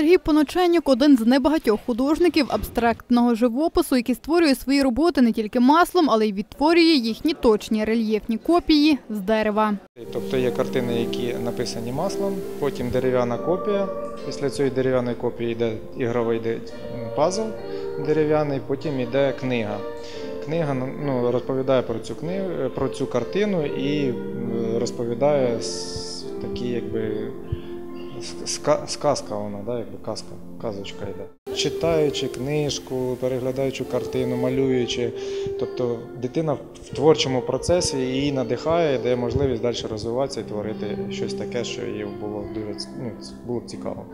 Сергій Поноченюк – один з небагатьох художників абстрактного живопису, який створює свої роботи не тільки маслом, але й відтворює їхні точні рельєфні копії з дерева. Тобто є картини, які написані маслом, потім дерев'яна копія. Після цієї дерев'яної копії йде ігровий пазл дерев'яний, потім йде книга. Книга ну, розповідає про цю книгу, про цю картину і е, розповідає такі, якби сказка вона, да, якби казка, казочка йде. Читаючи книжку, переглядаючи картину, малюючи. Тобто дитина в творчому процесі її надихає, дає можливість далі розвиватися і творити щось таке, що їй було дуже ну, було цікаво.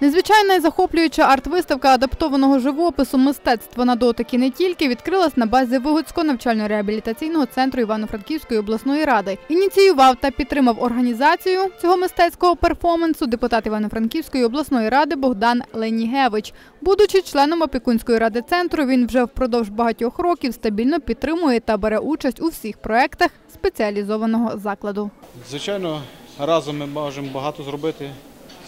Незвичайна і захоплююча арт-виставка адаптованого живопису мистецтва на дотик і не тільки відкрилась на базі Вигодського навчально-реабілітаційного центру Івано-Франківської обласної ради. Ініціював та підтримав організацію цього мистецького перформансу депутат Івано-Франківської обласної ради Богдан Ленігевич. Будучи членом опікунської ради центру, він вже впродовж багатьох років стабільно підтримує та бере участь у всіх проектах спеціалізованого закладу. Звичайно, разом ми можемо багато зробити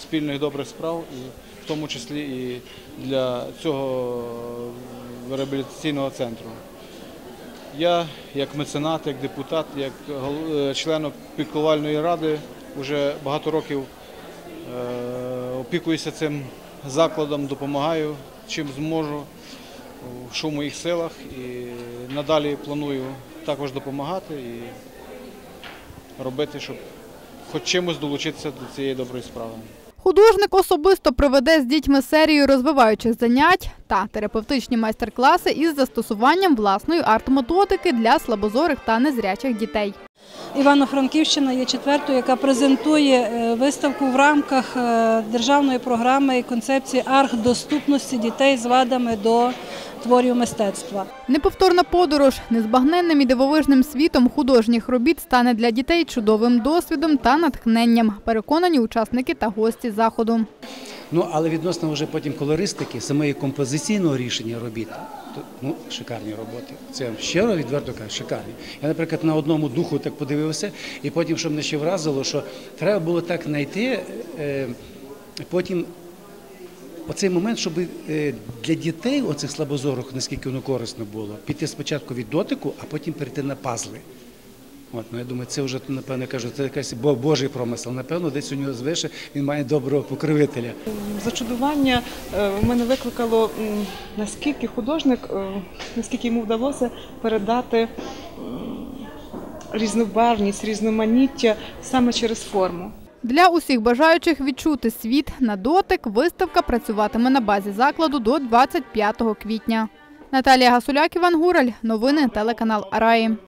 спільних добрих справ, і в тому числі і для цього реабілітаційного центру. Я, як меценат, як депутат, як е, член опікувальної ради, вже багато років е, опікуюся цим закладом, допомагаю чим зможу, що в моїх силах. І надалі планую також допомагати і робити, щоб хоч чимось долучитися до цієї доброї справи. Художник особисто проведе з дітьми серію розвиваючих занять та терапевтичні майстер-класи із застосуванням власної арт-методики для слабозорих та незрячих дітей. Івано-Франківщина є четвертою, яка презентує е, виставку в рамках е, державної програми і концепції арх-доступності дітей з вадами до творів мистецтва. Неповторна подорож незбагненним і дивовижним світом художніх робіт стане для дітей чудовим досвідом та натхненням. Переконані учасники та гості заходу. Ну, але відносно вже потім колористики, самої композиційного рішення робіт, то, ну, шикарні роботи. Це щиро відверто кажу, шикарні. Я, наприклад, на одному духу так подивився, і потім, що мене ще вразило, що треба було так знайти, е, потім оцей момент, щоб е, для дітей, оцих слабозорих, наскільки воно корисно було, піти спочатку від дотику, а потім перейти на пазли. От, ну, я думаю, це вже, напевно, кажу, це якийсь Божий промисел. Напевно, десь у нього звише він має доброго покровителя. Зачудування е, в мене викликало, наскільки художник, е, наскільки йому вдалося передати м, різнобарвність, різноманіття саме через форму. Для усіх бажаючих відчути світ на дотик виставка працюватиме на базі закладу до 25 квітня. Наталія Гасуляк, Іван Гураль. Новини телеканал Араї.